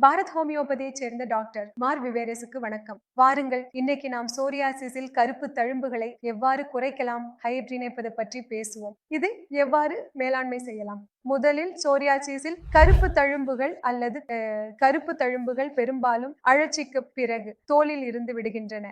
பாரத் ஹோமியோபதியை சேர்ந்த டாக்டர் மார் விவேரஸுக்கு வணக்கம். வாருங்கள் இன்னைக்கு நாம் சோரியாசிஸில் கருப்பு தழும்புகளை எவ்வாறு குறைக்கலாம் ஹைட்ரினைப்பது பற்றி பேசுவோம். இது எவ்வாறு மேலாண்மை செய்யலாம்? முதலில் சோரியாசிஸில் கருப்பு தழும்புகள் அல்லது அஹ், கருப்பு தழும்புகள் பெரும்பாலும் அழற்சிக்கு பிறகு தோலில் இருந்து விடுகின்றன.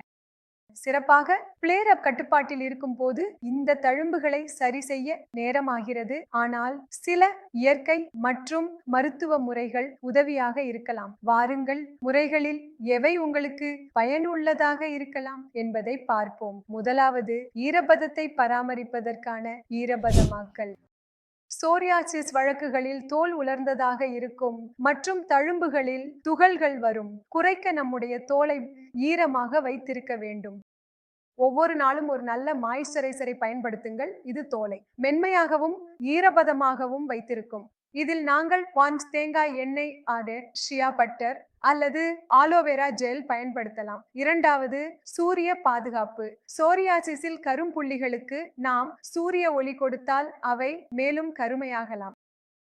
சிறப்பாக பிளேர் அப் கட்டுப்பாட்டில் இருக்கும் போது இந்த தழும்புகளை சரி செய்ய நேரமாகிறது. ஆனால் சில இயற்கை மற்றும் மருத்துவ முறைகள் உதவியாக இருக்கலாம். வாருங்கள் முறைகளில் எவை உங்களுக்கு பயனுள்ளதாக இருக்கலாம் என்பதை பார்ப்போம். முதலாவது ஈரபதத்தை பராமரிப்பதற்கான ஈரபதமாக்கல் சோரியாசிஸ் வழக்குகளில் தோல் உலர்ந்ததாக இருக்கும் மற்றும் தழும்புகளில் துகள்கள் வரும். குறைக்க நம்முடைய தோலை ஈரமாக வைத்திருக்க வேண்டும். ஒவ்வொரு நாளும் ஒரு நல்ல மாய்ஸ்சரைசரை பயன்படுத்துங்கள். இது தோலை. மென்மையாகவும் ஈரபதமாகவும் வைத்திருக்கும். இதில் நாங்கள் பான்ஸ் தேங்காய் எண்ணெய் ஆடு ஷியா பட்டர் அல்லது ஆலோவேரா ஜெல் பயன்படுத்தலாம். இரண்டாவது சூரிய பாதுகாப்பு. சோரியாசிஸில் கரும்புள்ளிகளுக்கு நாம் சூரிய ஒளி கொடுத்தால் அவை மேலும் கருமையாகலாம்.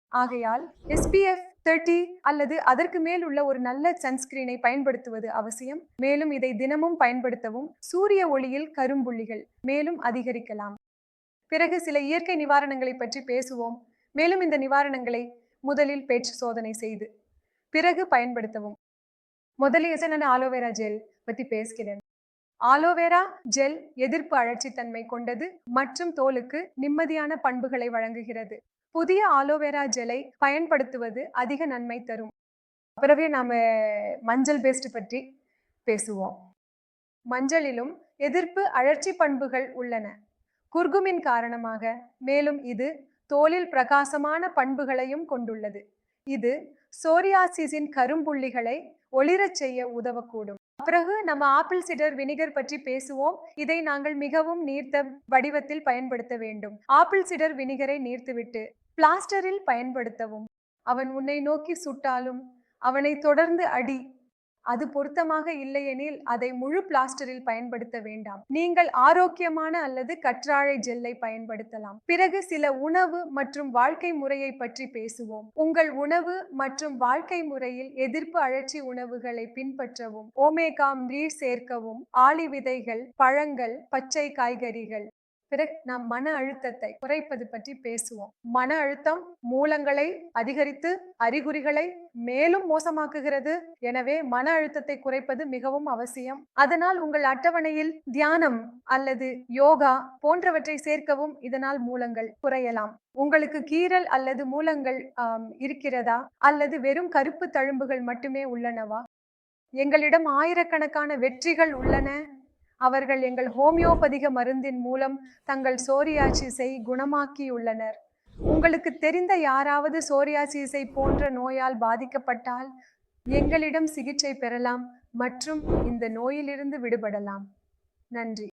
ஆகையால் எஸ்பிஎஃப் தேர்ட்டி அல்லது அதற்கு மேல் உள்ள ஒரு நல்ல சன்ஸ்கிரீனை பயன்படுத்துவது அவசியம். மேலும் இதை தினமும் பயன்படுத்தவும் சூரிய ஒளியில் கரும்புள்ளிகள் மேலும் அதிகரிக்கலாம். பிறகு சில இயற்கை நிவாரணங்களை பற்றி பேசுவோம். மேலும் இந்த நிவாரணங்களை முதலில் பேச்சு சோதனை செய்து பிறகு பயன்படுத்தவும். முதலில் நான் ஆலோவேரா ஜெல் பத்தி பேசுகிறேன். ஆலோவேரா ஜெல் எதிர்ப்பு அழற்சித்தன்மை கொண்டது மற்றும் தோலுக்கு நிம்மதியான பண்புகளை வழங்குகிறது. புதிய ஆலோவேரா ஜெலை பயன்படுத்துவது அதிக நன்மை தரும். பிறகு நாம மஞ்சள் பேஸ்ட் பற்றி பேசுவோம். மஞ்சளிலும் எதிர்ப்பு அழற்சி பண்புகள் உள்ளன. குர்குமின் காரணமாக மேலும் இது தோலில் பிரகாசமான பண்புகளையும் கொண்டுள்ளது. இது சோரியாசிஸின் கரும்புள்ளிகளை ஒளிரச் செய்ய உதவக்கூடும். பிறகு நம்ம ஆப்பிள் சிடர் வினிகர் பற்றி பேசுவோம். இதை நாங்கள் மிகவும் நீர்த்த வடிவத்தில் பயன்படுத்த வேண்டும். ஆப்பிள் சிடர் வினிகரை நீர்த்துவிட்டு பிளாஸ்டரில் பயன்படுத்தவும். அவன் உன்னை நோக்கி சுட்டாலும் அவனை தொடர்ந்து அடி. அது பொருத்தமாக இல்லையெனில் அதை முழு பிளாஸ்டரில் பயன்படுத்த வேண்டாம். நீங்கள் ஆரோக்கியமான அல்லது கற்றாழை ஜெல்லை பயன்படுத்தலாம். பிறகு சில உணவு மற்றும் வாழ்க்கை முறையை பற்றி பேசுவோம். உங்கள் உணவு மற்றும் வாழ்க்கை முறையில் எதிர்ப்பு அழற்சி உணவுகளை பின்பற்றவும் ஓமேகா நீர் சேர்க்கவும் ஆளி விதைகள் பழங்கள் பச்சை காய்கறிகள் பிறகு நாம் மன அழுத்தத்தை குறைப்பது பற்றி பேசுவோம். மன அழுத்தம் மூலங்களை அதிகரித்து அறிகுறிகளை மேலும் மோசமாக்குகிறது. எனவே மன அழுத்தத்தை குறைப்பது மிகவும் அவசியம். அதனால் உங்கள் அட்டவணையில் தியானம் அல்லது யோகா போன்றவற்றை சேர்க்கவும் இதனால் மூலங்கள் குறையலாம். உங்களுக்கு கீறல் அல்லது மூலங்கள் இருக்கிறதா? அல்லது வெறும் கருப்பு தழும்புகள் மட்டுமே உள்ளனவா? எங்களிடம் ஆயிரக்கணக்கான வெற்றிகள் உள்ளன. அவர்கள் எங்கள் ஹோமியோபதிக மருந்தின் மூலம் தங்கள் சோரியாசிஸை குணமாக்கியுள்ளனர். உங்களுக்கு தெரிந்த யாராவது சோரியாசிஸை போன்ற நோயால் பாதிக்கப்பட்டால் எங்களிடம் சிகிச்சை பெறலாம் மற்றும் இந்த நோயிலிருந்து விடுபடலாம். நன்றி.